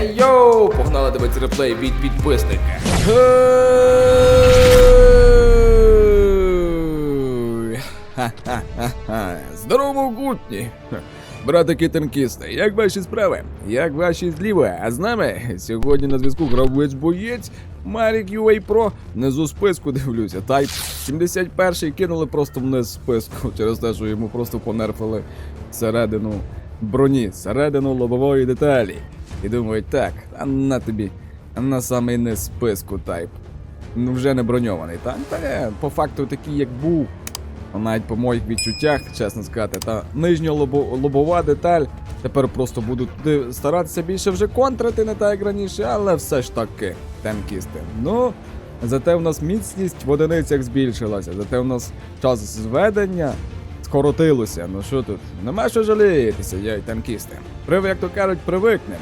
Ей йоу! Погнали дивитися реплей від підписника. Здорово, гутні! Братики танкісти, як ваші справи? Як ваші зліва? А з нами сьогодні на зв'язку гравець боєць Марік UA Pro. Внизу списку дивлюся. Тайп 71-й кинули просто вниз списку через те, що йому просто понерфили середину броні, середину лобової деталі. І думають, так, а на тобі, на самий низ списку тайп. Ну вже не броньований, так? Та не, по факту такий, як був. Навіть по моїх відчуттях, чесно сказати, та нижня лобо- лобова деталь. Тепер просто буду старатися більше вже контрити, не так як раніше, але все ж таки, танкісти. Ну, зате в нас міцність в одиницях збільшилася, зате в нас час зведення скоротилося. Ну що тут? Нема що жалітися, я й танкісти. Прив, як то кажуть, привикнемо.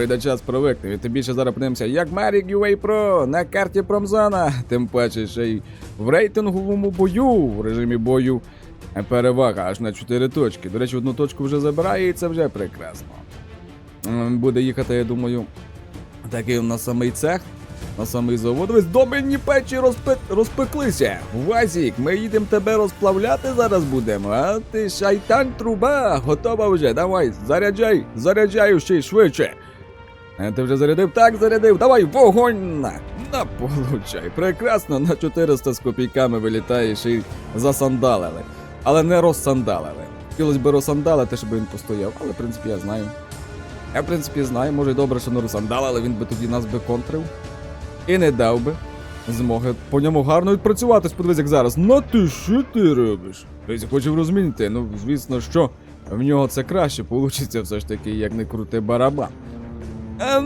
Прийде час привикнемо. І тим більше зараз подивимося, як Марік UA Pro на карті Промзона. Тим паче ще й в рейтинговому бою, в режимі бою перевага аж на 4 точки. До речі, одну точку вже забирає, і це вже прекрасно. Буде їхати, я думаю, такий на самий цех, на самий завод. Ось доменні печі розпе... розпеклися. Вазік, ми їдемо тебе розплавляти зараз будемо. А ти шайтан труба, готова вже. Давай, заряджай, заряджай ще й швидше. Е, Ти вже зарядив? Так, зарядив. Давай, вогонь! На, на получай. Прекрасно, на 400 з копійками вилітаєш і засандалили. Але не розсандалили. Хотілося б розсандалити, щоб він постояв, але в принципі я знаю. Я в принципі знаю, може й добре, що не розсандалили, він би тоді нас би контрив. І не дав би змоги по ньому гарно відпрацюватись, подивись, як зараз. Ну ти що ти робиш? Тобто хоче розмінити. Ну, звісно, що в нього це краще получиться все ж таки, як не крути барабан. А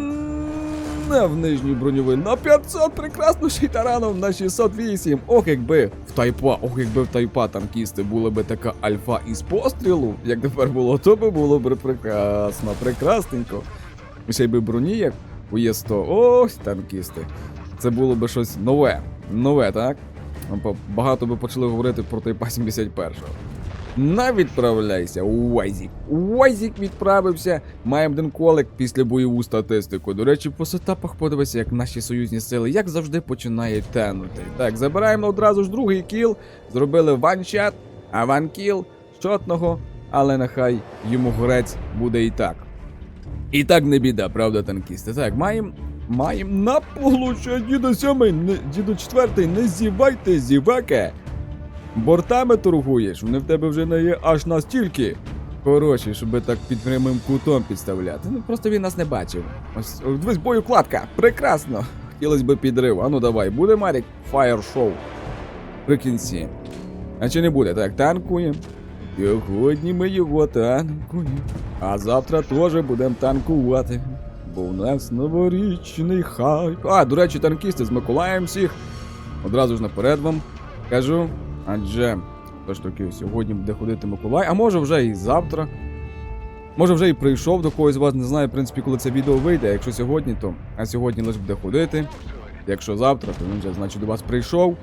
не в нижній броньовий на 500 прекрасно ще на 608. Ох, якби в тайпа, ох, якби в тайпа танкісти була би така альфа із пострілу, як тепер було, то би було б прекрасно, прекрасненько. Ще й би броні, як у Є100. Ось танкісти. Це було би щось нове. Нове, так? Багато би почали говорити про тайпа 71-го. На відправляйся, Уайзік. Уайзік відправився. Маємо один колик після бойову статистику. До речі, по сетапах подивися, як наші союзні сили, як завжди, починають тенути. Так, забираємо одразу ж другий кіл. Зробили ванчат, а ванкіл щотного, але нехай йому горець буде і так. І так не біда, правда, танкісти. Так, маємо. Маємо на получа, діду сьомий, діду четвертий, не зівайте, зіваке. Бортами торгуєш, вони в тебе вже не є аж настільки хороші, щоб так під прямим кутом підставляти. Ну просто він нас не бачив. Ось о, дивись, боєкладка, прекрасно. Хотілося б підрив. А ну давай, буде Марік фаєр шоу. При. А чи не буде? Так, танкуємо. Сьогодні ми його танкуємо. А завтра теж будемо танкувати. Бо у нас новорічний хайп. А, до речі, танкісти з Миколаєм всіх. Одразу ж наперед вам кажу. Адже все ж таки сьогодні буде ходити Миколай, а може вже і завтра. Може вже і прийшов до когось з вас, не знаю, в принципі, коли це відео вийде. Якщо сьогодні, то а сьогодні лише буде ходити. Якщо завтра, то він вже, значить, до вас прийшов.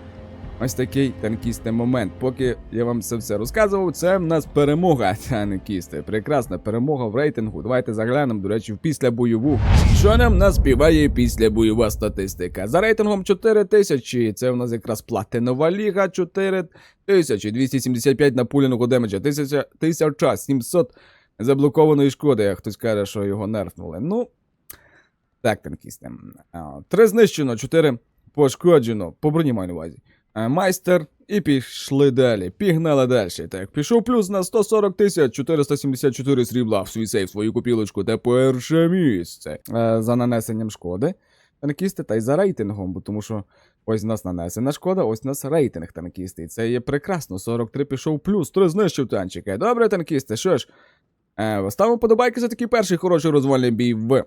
Ось такий танкістий момент. Поки я вам це все розказував, це в нас перемога танкісти. Прекрасна перемога в рейтингу. Давайте заглянемо, до речі, в післябойову. Що нам наспіває післябойова статистика? За рейтингом 4000, це в нас якраз платинова ліга 4275 напуляного демеджа, 1000 1700 заблокованої шкоди. А Хтось каже, що його нерфнули. Ну, так, танкісти. Три знищено, чотири пошкоджено. По броні маю на увазі. А, Майстер і пішли далі. Пігнали далі. Так, пішов плюс на 140 тисяч 474 срібла в свій сейф, свою купілочку та перше місце е, за нанесенням шкоди. Танкісти та й за рейтингом, бо тому що ось нас нанесена шкода, ось нас рейтинг танкісти. І це є прекрасно. 43 пішов плюс, 3 знищив танчика. Добре, танкісти, що ж. Е, ставимо подобайки за такий перший хороший розвальний бій в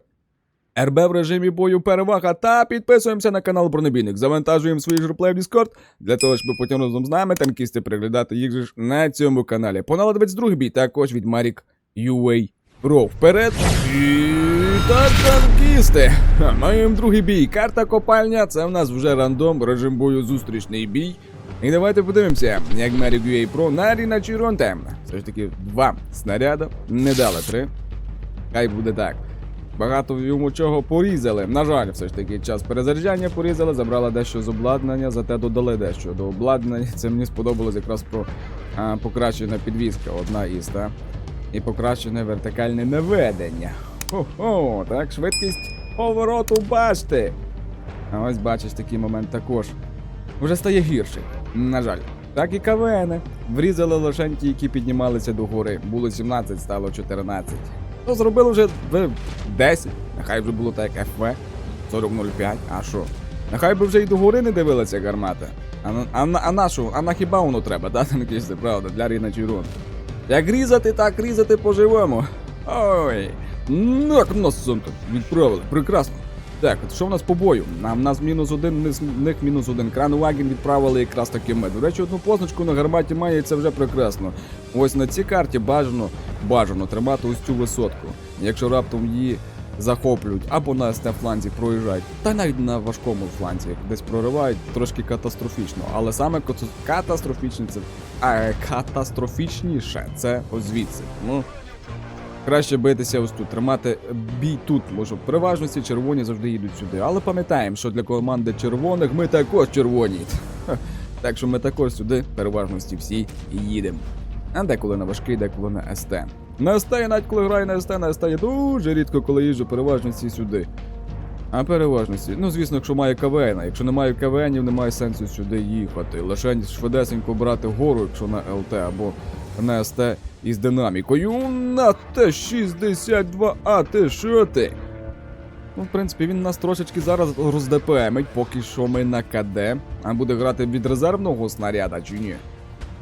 РБ в режимі бою перевага та підписуємося на канал Бронебійник. Завантажуємо свої журплей в Discord для того, щоб потім разом з нами танкісти приглядати їх же ж на цьому каналі. Понад 22 бій також від Марік UA Pro. Вперед! І так, танкісти! Маємо другий бій. Карта копальня. Це в нас вже рандом, режим бою зустрічний бій. І давайте подивимося, як Марік UA Pro на Ріна Чіронте. Все ж таки два снаряди, не дали три. Хай буде так. Багато йому чого порізали. На жаль, все ж таки, час перезаряджання порізали, забрали дещо з обладнання, зате додали дещо до обладнання. Це мені сподобалось якраз про а, покращена підвізка, одна із, та? І покращене вертикальне наведення. Хо-хо, так, швидкість повороту бачите. А ось бачиш такий момент також. Вже стає гірший, на жаль. Так і КВН. Врізали лише які піднімалися до гори. Було 17, стало 14. Ну, зробили вже 10. Нехай вже було так як ФВ 4005. А що? Нехай би вже й до гори не дивилася гармата. А, на- а, а на що? А на хіба воно треба, да? Якесь це правда, для Ріна Чурон. Як різати, так різати по-живому. Ой. Ну, як нас тут відправили. Прекрасно. Так, от що в нас по бою? Нам нас мінус один, в них- них мінус один. Кранваген відправили якраз таки ми. До речі, одну позначку на гарматі має, і це вже прекрасно. Ось на цій карті бажано, бажано тримати ось цю висотку. Якщо раптом її захоплюють або на СТ фланзі проїжджають, та навіть на важкому фланзі десь проривають, трошки катастрофічно. Але саме катастрофічне це а, катастрофічніше це ось звідси. Ну, Краще битися ось тут, тримати бій тут, може в переважності червоні завжди їдуть сюди. Але пам'ятаємо, що для команди червоних ми також червоні. Так що ми також сюди, переважності всі, їдемо. А деколи на важкий, деколи на СТ. На СТ, я навіть коли граю на СТ, на СТ я дуже рідко, коли їжджу переважності сюди. А переважності. Ну, звісно, якщо має КВН, а якщо немає КВНів, немає сенсу сюди їхати. Лише швидесенько брати гору, якщо на ЛТ або на СТ із динамікою. На Т-62А, ти що ти? Ну, в принципі, він нас трошечки зараз роздепемить, поки що ми на КД. А буде грати від резервного снаряда чи ні?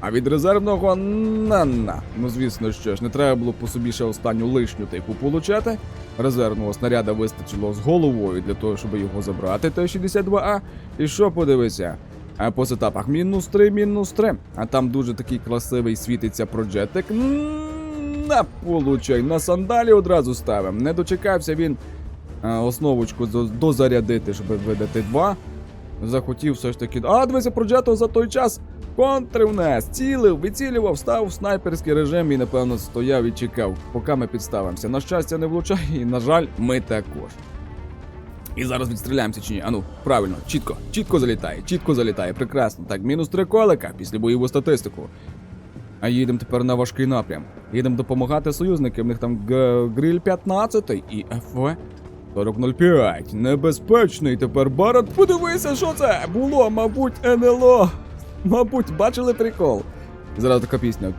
А від резервного на-на. Ну, звісно, що ж, не треба було по собі ще останню лишню типу получати. Резервного снаряда вистачило з головою для того, щоб його забрати. Т-62А. І що подивися? А по сетапах мінус 3, мінус 3. А там дуже такий красивий світиться проджетик. На, получай, на сандалі одразу ставим. Не дочекався він а, основочку дозарядити, щоб видати 2. Захотів все ж таки. А, дивися, проджето за той час контрив нас, цілив, вицілював, став в снайперський режим і, напевно, стояв і чекав, поки ми підставимося. На щастя, не влучає, і, на жаль, ми також. І зараз відстріляємося чи ні? Ану, правильно, чітко, чітко залітає, чітко залітає, прекрасно. Так, мінус три колика після бойову статистику. А їдемо тепер на важкий напрям. Їдемо допомагати союзникам. В них там гриль 15 і ФВ 4005. Небезпечний тепер Барат. Подивися, що це було, мабуть, НЛО. Мабуть, бачили прикол. Зараз така пісня.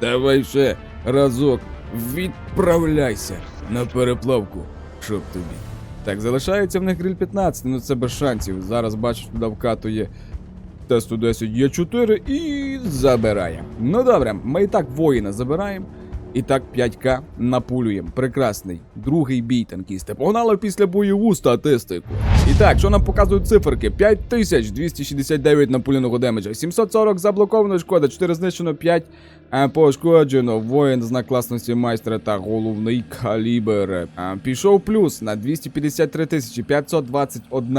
Давай ще разок. Відправляйся на переплавку, щоб тобі. Так, залишається в них гриль 15, ну це без шансів. Зараз бачиш, туди вкатує тесту 10 є 4 і забирає. Ну добре, ми і так воїна забираємо. І так 5К напулюємо. Прекрасний. Другий бій танкісти. Погнали після бойову статистику. І так, що нам показують циферки? 5269 напуленого демеджа, 740 заблокованої шкоди, 4 знищено, 5 е, пошкоджено. Воїн знак класності майстра та головний калібр. Е, Пішов плюс на 253 тисячі 521.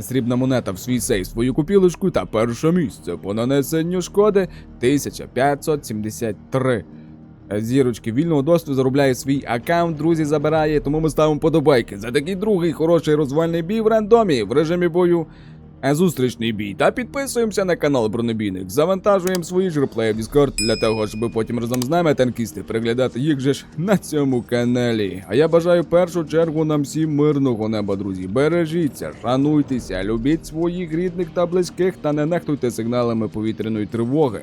Срібна монета в свій сейф свою купілочку та перше місце по нанесенню шкоди 1573. Зірочки вільного доступу заробляє свій аккаунт, друзі забирає, тому ми ставимо подобайки. За такий другий хороший розвальний бій в рандомі в режимі бою. е, Зустрічний бій та підписуємося на канал Бронебійник. Завантажуємо свої ж реплеї в Discord для того, щоб потім разом з нами танкісти переглядати їх же ж на цьому каналі. А я бажаю першу чергу нам всім мирного неба, друзі. Бережіться, шануйтеся, любіть своїх рідних та близьких та не нехтуйте сигналами повітряної тривоги.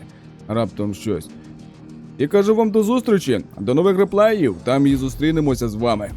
Раптом щось. І кажу вам до зустрічі, до нових реплеїв, там і зустрінемося з вами.